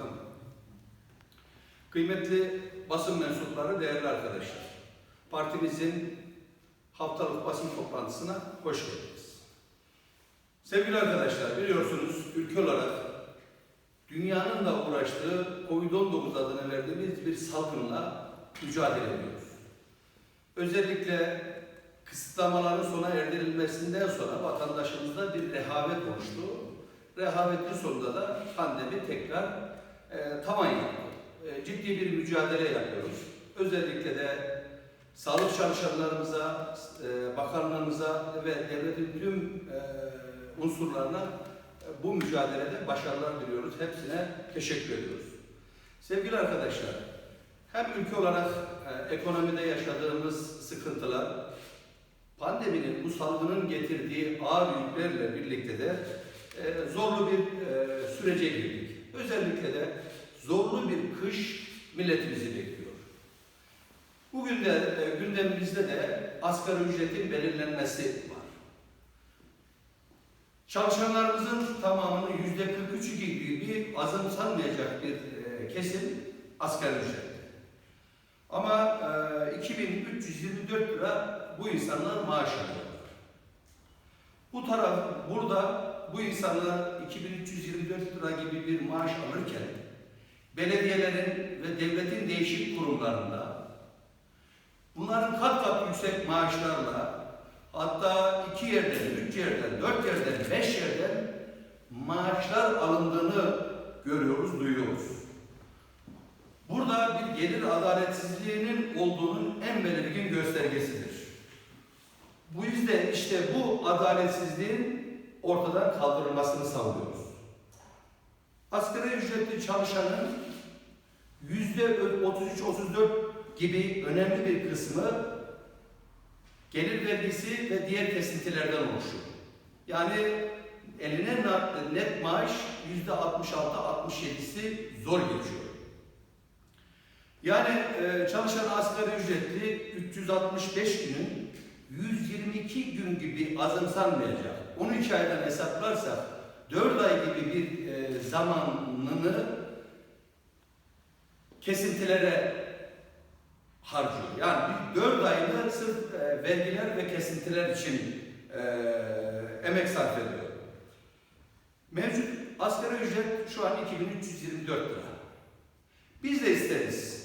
Başkanım. Kıymetli basın mensupları, değerli arkadaşlar. Partimizin haftalık basın toplantısına hoş geldiniz. Sevgili arkadaşlar, biliyorsunuz ülke olarak dünyanın da uğraştığı COVID-19 adını verdiğimiz bir salgınla mücadele ediyoruz. Özellikle kısıtlamaların sona erdirilmesinden sonra vatandaşımızda bir rehavet oluştu. Rehavetin sonunda da pandemi tekrar e, tavan. E, ciddi bir mücadele yapıyoruz. Özellikle de sağlık çalışanlarımıza, e, bakanlarımıza ve devletin tüm e, unsurlarına e, bu mücadelede başarılar diliyoruz. Hepsine teşekkür ediyoruz. Sevgili arkadaşlar, hem ülke olarak e, ekonomide yaşadığımız sıkıntılar, pandeminin, bu salgının getirdiği ağır yüklerle birlikte de e, zorlu bir e, sürece girdik. Özellikle de zorlu bir kış milletimizi bekliyor. Bugün de e, gündemimizde de asgari ücretin belirlenmesi var. Çalışanlarımızın tamamının yüzde 43 gibi bir azımsanmayacak bir e, kesim asgari ücret. Ama e, 2324 lira bu insanlar maaş alıyorlar. Bu taraf burada bu insanlar 2324 lira gibi bir maaş alırken belediyelerin ve devletin değişik kurumlarında bunların kat kat yüksek maaşlarla hatta iki yerden, üç yerden, dört yerden, beş yerden maaşlar alındığını görüyoruz, duyuyoruz. Burada bir gelir adaletsizliğinin olduğunun en belirgin göstergesidir. Bu yüzden işte bu adaletsizliğin ortadan kaldırılmasını savunuyoruz. Asgari ücretli çalışanın yüzde 33-34 gibi önemli bir kısmı gelir vergisi ve diğer kesintilerden oluşur. Yani eline net maaş yüzde 66-67'si zor geçiyor. Yani e, çalışan asgari ücretli 365 günün 122 gün gibi azımsanmayacak. 12 aydan hesaplarsak 4 ay gibi bir e, zamanını kesintilere harcıyor. Yani bir 4 ayını sırf e, vergiler ve kesintiler için e, emek sarf ediyor. Mevcut asgari ücret şu an 2324 lira. Biz de isteriz.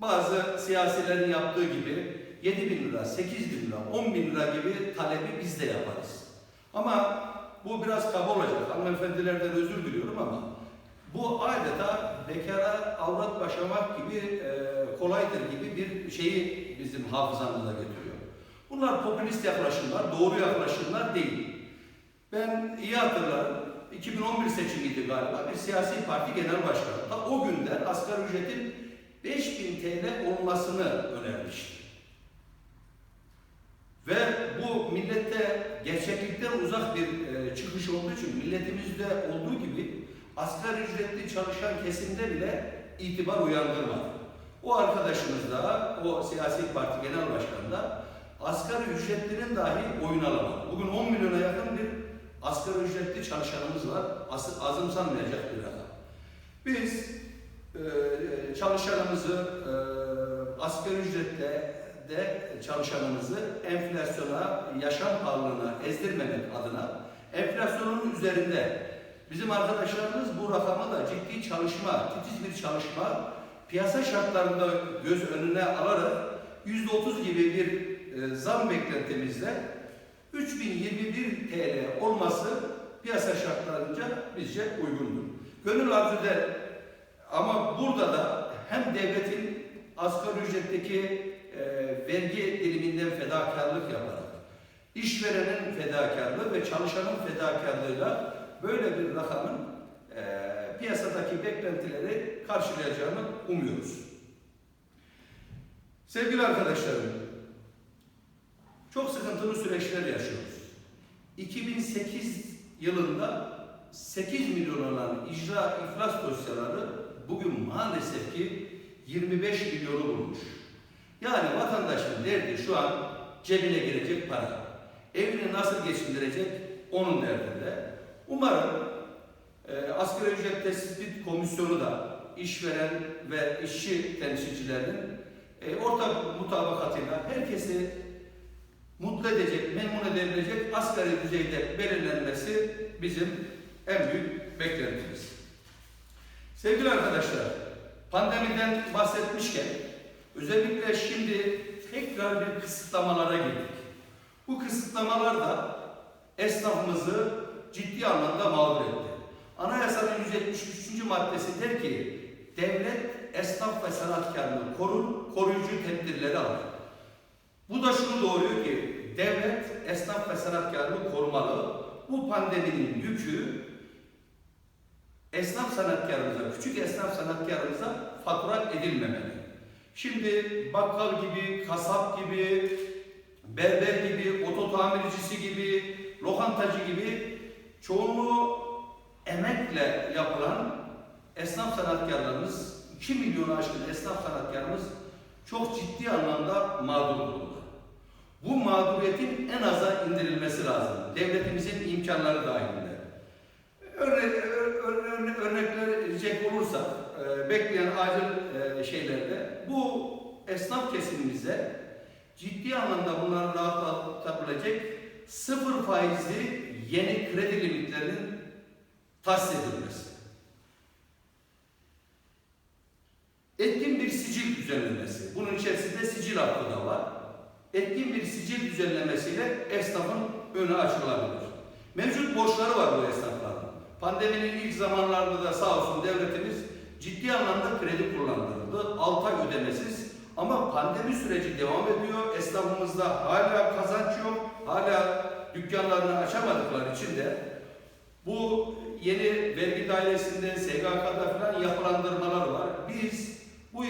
Bazı siyasilerin yaptığı gibi 7 bin lira, 8 bin lira, 10 bin lira gibi talebi biz de yaparız. Ama bu biraz kaba olacak. Hanımefendilerden özür diliyorum ama bu adeta bekara avrat başlamak gibi e, kolaydır gibi bir şeyi bizim hafızamıza getiriyor. Bunlar popülist yaklaşımlar, doğru yaklaşımlar değil. Ben iyi hatırlarım. 2011 seçimiydi galiba. Bir siyasi parti genel başkanı da o günden asgari ücretin 5000 TL olmasını önermişti. Ve bu millette gerçeklikten uzak bir e, çıkış olduğu için milletimizde olduğu gibi asgari ücretli çalışan kesimde bile itibar uyandırmadı. O arkadaşımız da, o siyasi parti genel başkanı da asgari ücretlinin dahi oyun alamadı. Bugün 10 milyona yakın bir asgari ücretli çalışanımız var. As azımsanmayacak bir rakam. Biz e, çalışanımızı e, asgari ücretle de çalışanımızı enflasyona, yaşam pahalılığına ezdirmemek adına enflasyonun üzerinde bizim arkadaşlarımız bu rakamı da ciddi çalışma, titiz bir çalışma piyasa şartlarında göz önüne alarak %30 gibi bir e, zam beklentimizle 3021 TL olması piyasa şartlarınca bizce uygundur. Gönül eder ama burada da hem devletin asgari ücretteki vergi diliminden fedakarlık yaparak, işverenin fedakarlığı ve çalışanın fedakarlığıyla böyle bir rakamın e, piyasadaki beklentileri karşılayacağını umuyoruz. Sevgili arkadaşlarım, çok sıkıntılı süreçler yaşıyoruz. 2008 yılında 8 milyon olan icra iflas dosyaları bugün maalesef ki 25 milyonu bulmuş. Yani vatandaşın derdi şu an cebine girecek para. Evini nasıl geçindirecek onun derdinde. Umarım e, asgari ücret tespit komisyonu da işveren ve işçi temsilcilerinin e, ortak mutabakatıyla herkesi mutlu edecek, memnun edebilecek asgari düzeyde belirlenmesi bizim en büyük beklentimiz. Sevgili arkadaşlar, pandemiden bahsetmişken özellikle şimdi tekrar bir kısıtlamalara girdik. Bu kısıtlamalar da esnafımızı ciddi anlamda mağdur etti. Anayasanın 173. maddesi der ki, devlet esnaf ve sanatkarını korur, koruyucu tedbirleri alır. Bu da şunu doğuruyor ki, devlet esnaf ve sanatkarını korumalı. Bu pandeminin yükü esnaf sanatkarımıza, küçük esnaf sanatkarımıza fatura edilmemeli. Şimdi bakkal gibi, kasap gibi, berber gibi, oto tamircisi gibi, lokantacı gibi çoğunluğu emekle yapılan esnaf sanatkarlarımız, 2 milyonu aşkın esnaf sanatkarımız çok ciddi anlamda mağdur durumda. Bu mağduriyetin en aza indirilmesi lazım. Devletimizin imkanları dahilinde. Bu esnaf kesimimize ciddi anlamda bunları rahatlatabilecek sıfır faizli yeni kredi limitlerinin tahsis edilmesi. Etkin bir sicil düzenlemesi. Bunun içerisinde sicil hakkı da var. Etkin bir sicil düzenlemesiyle esnafın önü açılabilir. Mevcut borçları var bu esnafların. Pandeminin ilk zamanlarında da sağ olsun devletimiz ciddi anlamda kredi kullandırıldı. 6 ay ödemesiz. Ama pandemi süreci devam ediyor. Esnafımızda hala kazanç yok. Hala dükkanlarını açamadıkları için de bu yeni vergi dairesinde, SGK'da falan yapılandırmalar var. Biz bu e,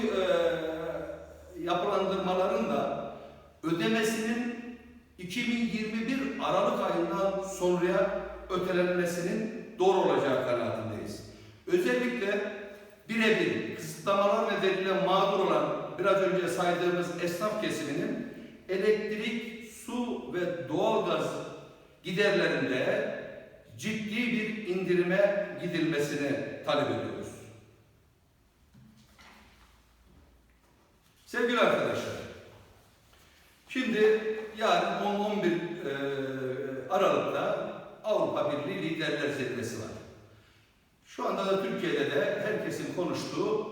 yapılandırmaların da ödemesinin 2021 Aralık ayından sonraya ötelenmesinin doğru olacağı kanaatindeyiz. Özellikle birebir kısıtlamalar nedeniyle mağdur olan biraz önce saydığımız esnaf kesiminin elektrik, su ve doğalgaz giderlerinde ciddi bir indirime gidilmesini talep ediyoruz. Sevgili arkadaşlar, şimdi yarın 10-11 e, Aralık'ta Avrupa Birliği Liderler Zirvesi var. Şu anda da Türkiye'de de herkesin konuştuğu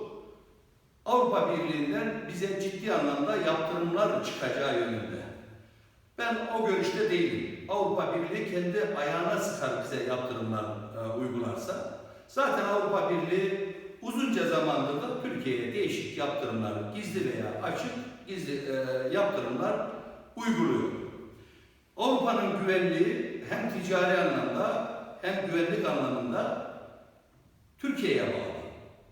Avrupa Birliği'nden bize ciddi anlamda yaptırımlar çıkacağı yönünde. Ben o görüşte değilim. Avrupa Birliği kendi ayağına sıkar bize yaptırımlar e, uygularsa. Zaten Avrupa Birliği uzunca zamandır da Türkiye'ye değişik yaptırımlar, gizli veya açık gizli e, yaptırımlar uyguluyor. Avrupa'nın güvenliği hem ticari anlamda hem güvenlik anlamında Türkiye'ye bağlı.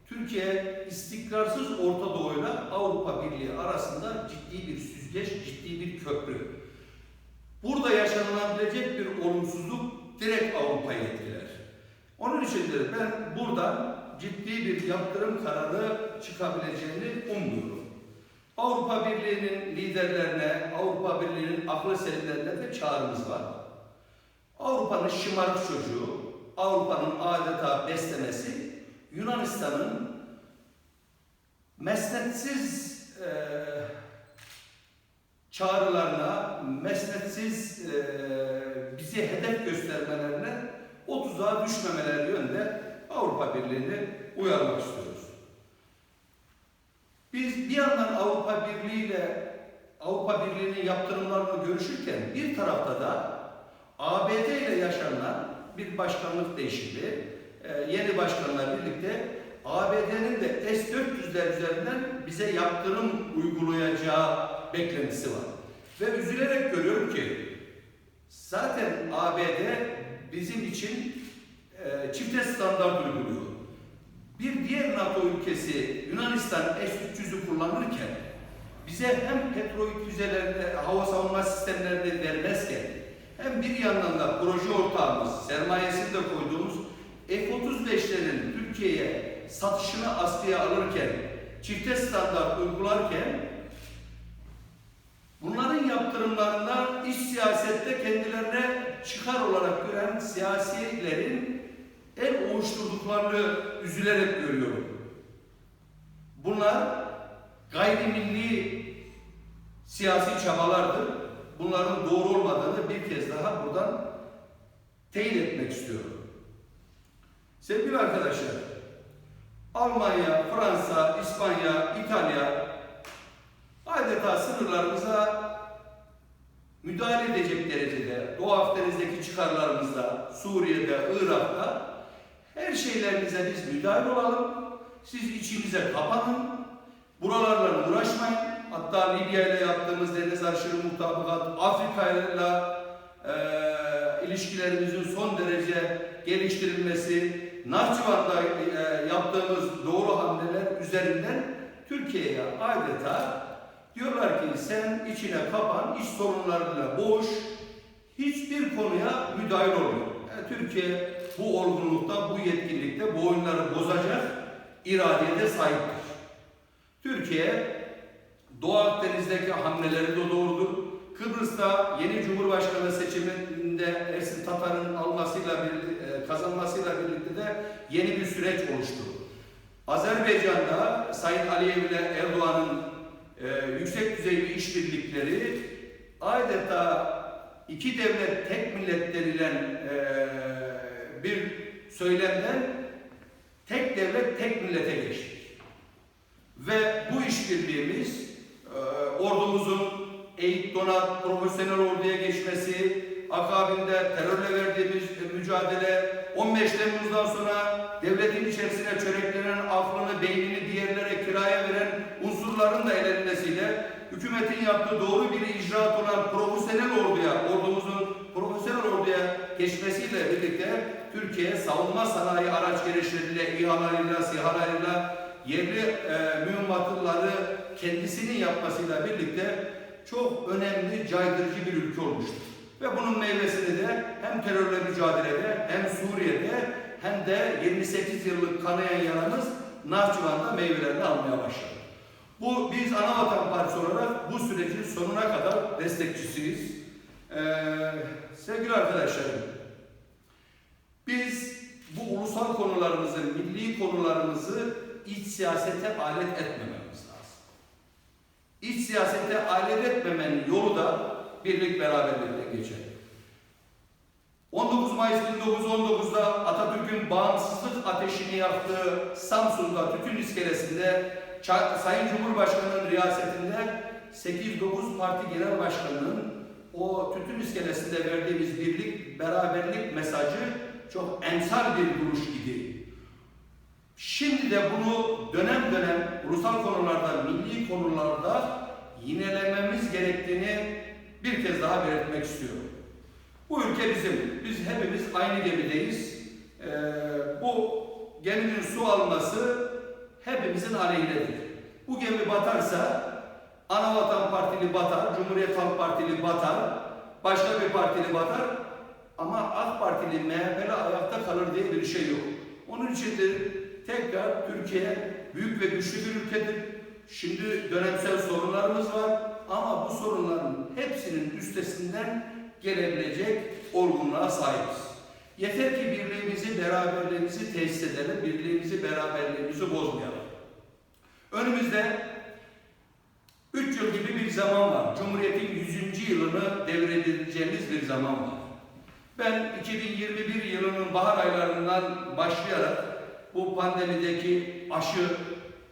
Türkiye istikrarsız Orta Doğu'yla Avrupa Birliği arasında ciddi bir süzgeç, ciddi bir köprü. Burada yaşanılabilecek bir olumsuzluk direkt Avrupa'yı etkiler. Onun içindir ben buradan ciddi bir yaptırım kararı çıkabileceğini ummuyorum. Avrupa Birliği'nin liderlerine, Avrupa Birliği'nin aklı selimlerine de çağrımız var. Avrupa'nın şımarık çocuğu, Avrupa'nın adeta beslemesi, Yunanistan'ın mesnetsiz e, çağrılarına, mesnetsiz e, bizi hedef göstermelerine o tuzağa düşmemeleri yönünde Avrupa Birliği'ni uyarmak istiyoruz. Biz bir yandan Avrupa Birliği ile Avrupa Birliği'nin yaptırımlarını görüşürken bir tarafta da ABD ile yaşanan bir başkanlık değişikliği, e, yeni başkanla birlikte ABD'nin de S-400'ler üzerinden bize yaptırım uygulayacağı beklentisi var. Ve üzülerek görüyorum ki zaten ABD bizim için e, çifte standart uyguluyor. Bir diğer NATO ülkesi Yunanistan S-300'ü kullanırken bize hem petrol füzelerinde, hava savunma sistemlerini vermezken hem bir yandan da proje ortağımız, sermayesini de koyduğumuz F-35'lerin Türkiye'ye satışını askıya alırken, çifte standart uygularken bunların yaptırımlarında iç siyasette kendilerine çıkar olarak gören siyasilerin el oluşturduklarını üzülerek görüyorum. Bunlar gayrimilli siyasi çabalardır. Bunların doğru olmadığını bir kez daha buradan teyit etmek istiyorum. Sevgili arkadaşlar, Almanya, Fransa, İspanya, İtalya adeta sınırlarımıza müdahale edecek derecede Doğu Akdeniz'deki çıkarlarımızda, Suriye'de, Irak'ta her şeylerinize biz müdahale olalım. Siz içinize kapanın. Buralarla. Hatta Libya ile yaptığımız deniz aşırı mutabakat, Afrika ile e, ilişkilerimizin son derece geliştirilmesi, Nahçıvan'da e, yaptığımız doğru hamleler üzerinden Türkiye'ye adeta diyorlar ki sen içine kapan, iç sorunlarıyla boğuş, hiçbir konuya müdahil olmuyor. Yani Türkiye bu olgunlukta, bu yetkinlikte bu oyunları bozacak iradeye de sahiptir. Türkiye Doğu Akdeniz'deki hamleleri de doğrudur. Kıbrıs'ta yeni Cumhurbaşkanı seçiminde Ersin Tatar'ın almasıyla birlikte, e, kazanmasıyla birlikte de yeni bir süreç oluştu. Azerbaycan'da Sayın Aliyev ile Erdoğan'ın e, yüksek düzeyli işbirlikleri adeta iki devlet tek millet denilen e, bir söylemden tek devlet tek millete geçtik. Ve bu işbirliğimiz ordumuzun eğit donat profesyonel orduya geçmesi, akabinde terörle verdiğimiz e, mücadele, 15 Temmuz'dan sonra devletin içerisine çöreklenen aklını, beynini diğerlere kiraya veren unsurların da elenmesiyle hükümetin yaptığı doğru bir icraat olan profesyonel orduya, ordumuzun profesyonel orduya geçmesiyle birlikte Türkiye savunma sanayi araç gereçleriyle, İHA'larıyla, SİHA'larıyla yerli e, mühimmatları kendisinin yapmasıyla birlikte çok önemli caydırıcı bir ülke olmuştur. Ve bunun meyvesini de hem terörle mücadelede hem Suriye'de hem de 28 yıllık kanayan yaramız Nahçıvan'da meyvelerini almaya başladı. Bu biz Anavatan Partisi olarak bu sürecin sonuna kadar destekçisiyiz. Ee, sevgili arkadaşlarım, biz bu ulusal konularımızı, milli konularımızı iç siyasete alet lazım. İç siyasete alet etmemenin yolu da birlik beraberlikten geçer. 19 Mayıs 1919'da Atatürk'ün bağımsızlık ateşini yaktığı Samsun'da tütün iskelesinde Sayın Cumhurbaşkanı'nın riyasetinde 8-9 parti genel başkanının o tütün iskelesinde verdiğimiz birlik, beraberlik mesajı çok emsal bir duruş idi. Şimdi de bunu dönem dönem ulusal konularda, milli konularda yinelememiz gerektiğini bir kez daha belirtmek istiyorum. Bu ülke bizim. Biz hepimiz aynı gemideyiz. Ee, bu geminin su alması hepimizin aleyhinedir. Bu gemi batarsa Anavatan Partili batar, Cumhuriyet Halk Partili batar, başka bir partili batar ama AK Partili MHP'li ayakta kalır diye bir şey yok. Onun içindir tekrar Türkiye büyük ve güçlü bir ülkedir. Şimdi dönemsel sorunlarımız var ama bu sorunların hepsinin üstesinden gelebilecek olgunluğa sahibiz. Yeter ki birliğimizi, beraberliğimizi tesis edelim, birliğimizi, beraberliğimizi bozmayalım. Önümüzde 3 yıl gibi bir zaman var. Cumhuriyet'in 100. yılını devredileceğimiz bir zaman var. Ben 2021 yılının bahar aylarından başlayarak bu pandemideki aşı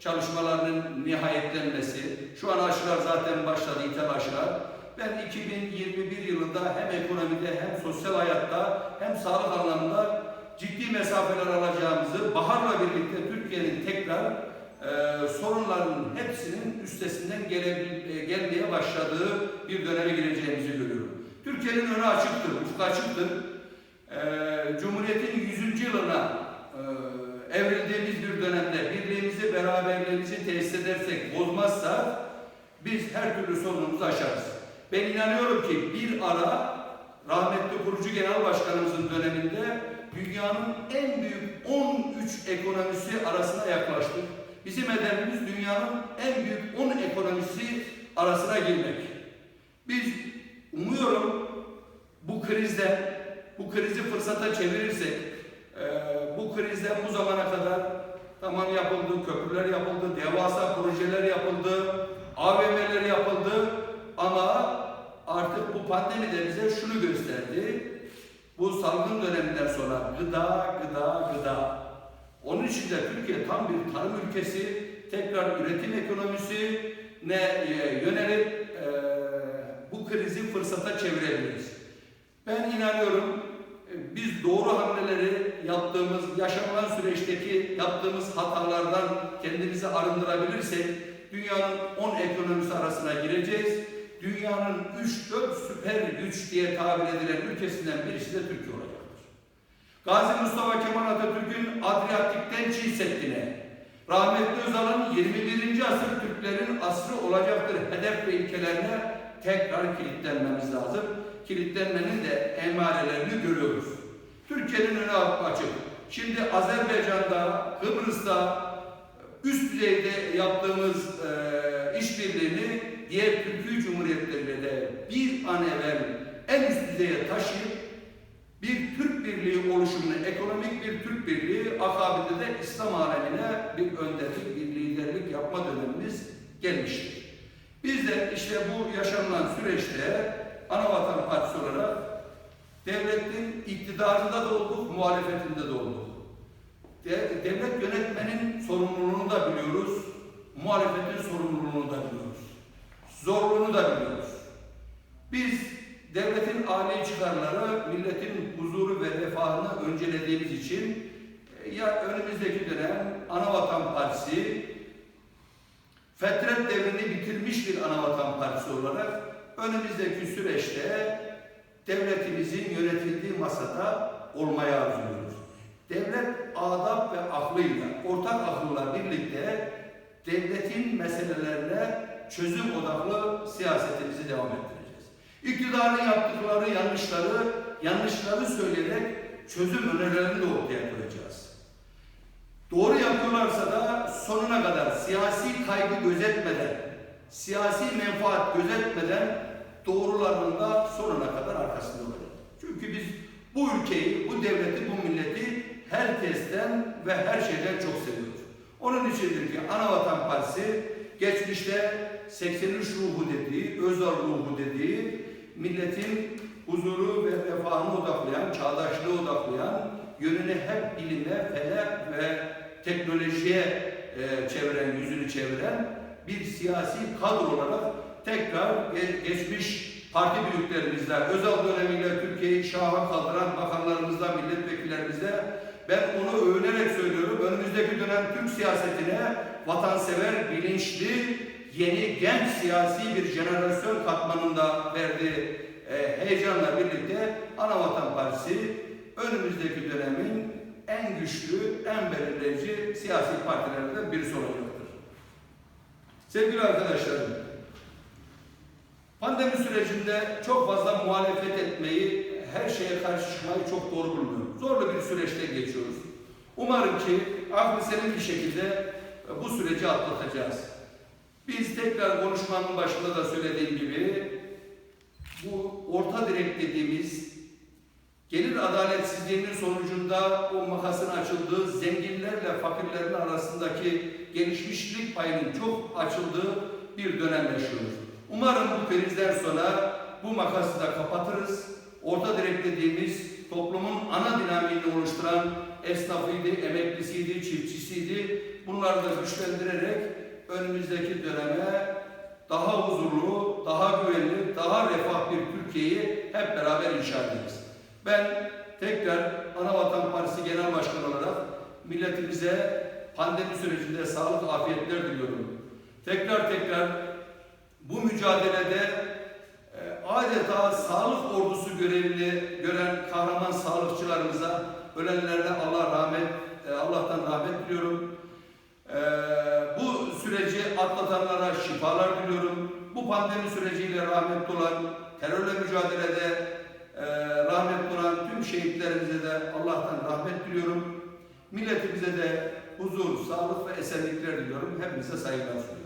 çalışmalarının nihayetlenmesi, şu an aşılar zaten başladı, ithal aşılar. Ben 2021 yılında hem ekonomide hem sosyal hayatta hem sağlık anlamında ciddi mesafeler alacağımızı, baharla birlikte Türkiye'nin tekrar e, sorunların hepsinin üstesinden gelebil- e, gelmeye başladığı bir döneme gireceğimizi görüyorum. Türkiye'nin önü açıktır, ufku açıktır. E, Cumhuriyet'in 100. yılına e, evrildiğimiz bir dönemde birliğimizi, beraberliğimizi tesis edersek, bozmazsa biz her türlü sorunumuzu aşarız. Ben inanıyorum ki bir ara rahmetli kurucu genel başkanımızın döneminde dünyanın en büyük 13 ekonomisi arasına yaklaştık. Bizim hedefimiz dünyanın en büyük 10 ekonomisi arasına girmek. Biz umuyorum bu krizde, bu krizi fırsata çevirirsek, krizden bu zamana kadar tamam yapıldı, köprüler yapıldı, devasa projeler yapıldı, AVM'ler yapıldı ama artık bu pandemi de bize şunu gösterdi. Bu salgın döneminden sonra gıda, gıda, gıda. Onun için de Türkiye tam bir tarım ülkesi, tekrar üretim ekonomisi ne e, yönelip e, bu krizi fırsata çevirebiliriz. Ben inanıyorum biz doğru hamleleri yaptığımız, yaşanılan süreçteki yaptığımız hatalardan kendimizi arındırabilirsek dünyanın 10 ekonomisi arasına gireceğiz. Dünyanın 3-4 süper güç diye tabir edilen ülkesinden birisi de Türkiye olacaktır. Gazi Mustafa Kemal Atatürk'ün Adriyatik'ten Çin Seddi'ne, rahmetli Özal'ın 21. asır Türklerin asrı olacaktır hedef ve ilkelerine tekrar kilitlenmemiz lazım. Kilitlenmenin de emarelerini görüyoruz. Türkiye'nin önü açık. Şimdi Azerbaycan'da, Kıbrıs'ta üst düzeyde yaptığımız e, işbirliğini diğer Türkiye Cumhuriyetleriyle de bir an evvel en üst düzeye taşıyıp bir Türk Birliği oluşumunu, ekonomik bir Türk Birliği, akabinde de İslam alemine bir önderlik, bir liderlik yapma dönemimiz gelmiştir. Biz de işte bu yaşanılan süreçte Anavatan Partisi olarak devletin iktidarında da olduk, muhalefetinde de olduk. De- devlet yönetmenin sorumluluğunu da biliyoruz, muhalefetin sorumluluğunu da biliyoruz. Zorluğunu da biliyoruz. Biz devletin âli çıkarları, milletin huzuru ve refahını öncelediğimiz için e, ya önümüzdeki dönem Anavatan Partisi fetret devrini bitirmiş bir Anavatan Partisi olarak önümüzdeki süreçte devletimizin yönetildiği masada olmaya arzuluyoruz. Devlet adab ve aklıyla, ortak akılla birlikte devletin meselelerine çözüm odaklı siyasetimizi devam ettireceğiz. İktidarın yaptıkları yanlışları, yanlışları söyleyerek çözüm önerilerini de ortaya koyacağız. Doğru yapıyorlarsa da sonuna kadar siyasi kaygı gözetmeden, siyasi menfaat gözetmeden doğrularının da sonuna kadar arkasında olacağız. Çünkü biz bu ülkeyi, bu devleti, bu milleti herkesten ve her şeyden çok seviyoruz. Onun içindir ki Anavatan Partisi geçmişte 83 ruhu dediği, özel ruhu dediği, milletin huzuru ve refahını odaklayan, çağdaşlığı odaklayan, yönünü hep bilime, fele ve teknolojiye e, çeviren, yüzünü çeviren bir siyasi kadro olarak tekrar ge- geçmiş parti büyüklerimizle, özel dönemiyle Türkiye'yi şaha kaldıran bakanlarımızla, milletvekillerimizle ben onu övünerek söylüyorum. Önümüzdeki dönem Türk siyasetine vatansever, bilinçli, yeni genç siyasi bir jenerasyon katmanında verdiği e, heyecanla birlikte Anavatan Partisi önümüzdeki dönemin en güçlü, en belirleyici siyasi partilerden birisi olacaktır. Sevgili arkadaşlarım, pandemi sürecinde çok fazla muhalefet etmeyi, her şeye karşı çıkmayı çok doğru bulmuyorum. Zorlu bir süreçte geçiyoruz. Umarım ki aklı senin bir şekilde bu süreci atlatacağız. Biz tekrar konuşmanın başında da söylediğim gibi bu orta direk dediğimiz gelir adaletsizliğinin sonucunda o makasın açıldığı zenginlerle fakirlerin arasındaki gelişmişlik payının çok açıldığı bir dönem yaşıyoruz. Umarım bu krizden sonra bu makası da kapatırız. Orta direk dediğimiz toplumun ana dinamiğini oluşturan esnafıydı, emeklisiydi, çiftçisiydi. Bunları da güçlendirerek önümüzdeki döneme daha huzurlu, daha güvenli, daha refah bir Türkiye'yi hep beraber inşa ederiz. Ben tekrar Anavatan Partisi Genel Başkanı olarak milletimize pandemi sürecinde sağlık, afiyetler diliyorum. Tekrar tekrar bu mücadelede e, adeta sağlık ordusu görevini gören kahraman sağlıkçılarımıza, ölenlerine Allah rahmet, e, Allah'tan rahmet diliyorum. Ee, bu süreci atlatanlara şifalar diliyorum. Bu pandemi süreciyle rahmetli olan, terörle mücadelede e, rahmetli olan tüm şehitlerimize de Allah'tan rahmet diliyorum. Milletimize de huzur, sağlık ve esenlikler diliyorum. Hepinize saygılar sunuyorum.